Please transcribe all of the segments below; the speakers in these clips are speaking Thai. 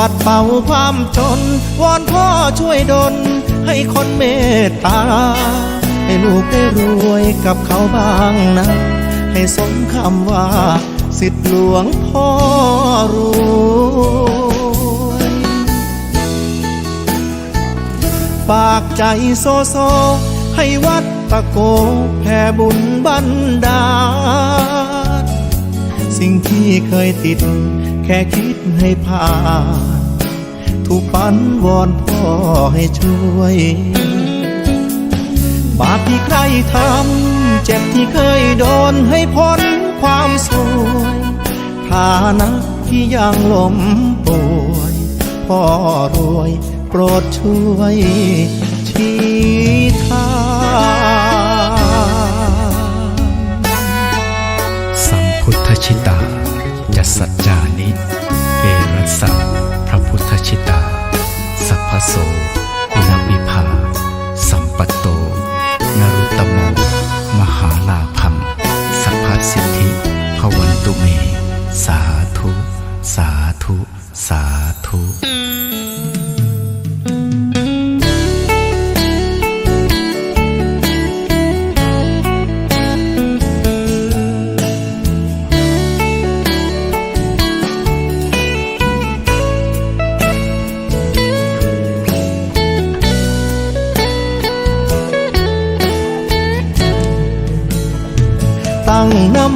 ปัดเป่าความจน วอนพ่อช่วยดล ให้คนเมตตา ให้ลูกได้รวยกับเขาบ้างนะ ให้สมคำว่า สิทธิหลวงพ่อรวยฝากใจโซโซ ให้วัดตะโกแผ่บุญบันดาลสิ่งที่เคยติด แค่คิดให้ผ่าน ถูกปันวอนพ่อให้ช่วย บาปที่ใครทำเจ็บที่เคยโดนให้พ้นความสวยฐานะที่ยังล้มป่วยพ่อรวยโปรดช่วยชี้ทางสัมพุทธชิตาจัสสัจจานิ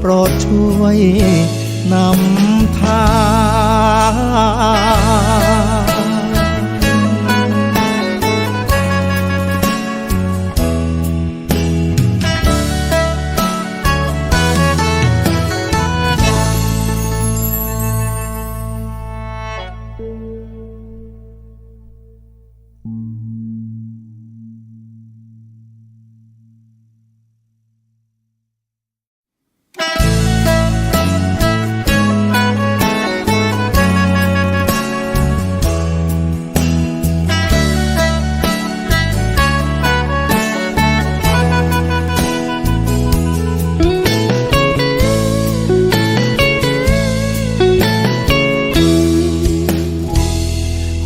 โปรดช่วยนำทาง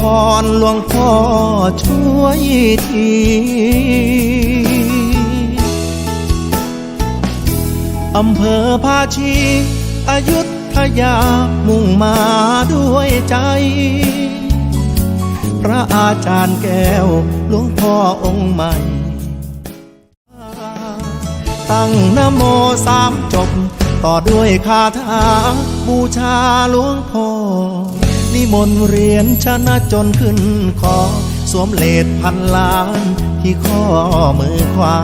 พรหลวงพ่อช่วยทีอำเภอภาชีอายุทยามุ่งมาด้วยใจ พระอาจารย์แก้วหลวงพ่อองค์ใหม่ ตั้งนโมสามจบ ต่อด้วยคาถาบูชาหลวงพ่อ นิมนต์เรียนชนะจนขึ้นคอสวมเลดพันล้านที่ข้อมือขวา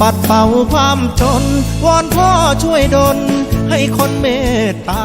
ปัดเป่าความจน วอนพ่อช่วยดลให้คนเมตตา